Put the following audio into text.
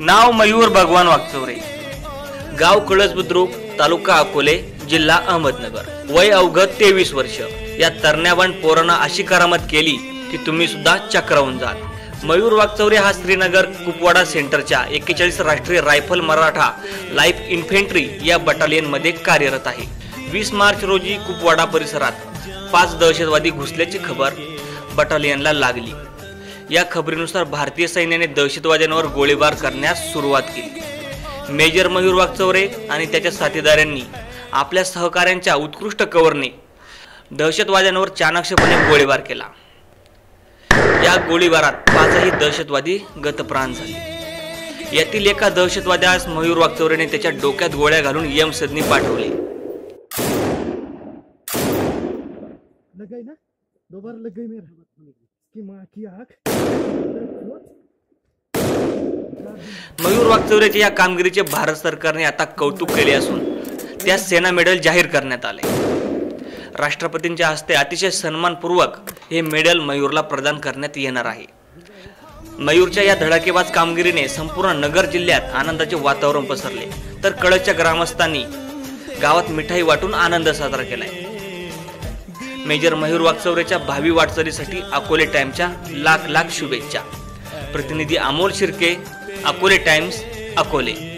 नाव मयूर भगवान वागचौरे गाव कळस बुद्रुक तालुका अकोले जिल्हा अहमदनगर. वय अवघत तेवीस वर्ष. या तरण्यावान पोरानं अशी करामत केली की तुम्ही सुद्धा चक्रावून जाल. मयूर वागचौरे हा श्रीनगर कुपवाडा सेंटरच्या एक्केचाळीस राष्ट्रीय रायफल मराठा लाईफ इन्फेंट्री या बटालियनमध्ये कार्यरत आहे. वीस मार्च रोजी कुपवाडा परिसरात पाच दहशतवादी घुसल्याची खबर बटालियनला लागली. या खबरीनुसार भारतीय सैन्याने दहशतवाद्यांवर गोळीबार करण्यास सुरुवात केली. मेजर मयूर वागचौरे आणि त्याच्या साथीदारांनी आपल्या सहकाऱ्यांच्या उत्कृष्ट कवरने दहशतवाद्यांवर चाणक्षपणे गोळीबार केला. या गोळीबारात पाचही दहशतवादी गतप्राण झाले. यातील एका दहशतवाद्यास मयूर वागचौरेने त्याच्या डोक्यात गोळ्या घालून यम सदनी पाठवले. लग गई ना? दोबारा लग गई मेरा. मयूर वागचौरेच्या या कामगिरीचे भारत सरकारने आता कौतुक केले असून त्यास सेना मेडल जाहीर करण्यात आले. राष्ट्रपतींच्या हस्ते अतिशय सन्मानपूर्वक हे मेडल मयूरला प्रदान करण्यात येणार आहे. मयूरच्या या धडाकेबाज कामगिरीने संपूर्ण नगर जिल्ह्यात आनंदाचे वातावरण पसरले. तर कळच्या ग्रामस्थांनी गावात मिठाई वाटून आनंद साजरा केलाय. मेजर मयूर वाकचौरेच्या भावी वाटचालीसाठी अकोले टाइम्सच्या लाख लाख शुभेच्छा. प्रतिनिधी अमोल शिर्के अकोले टाइम्स अकोले.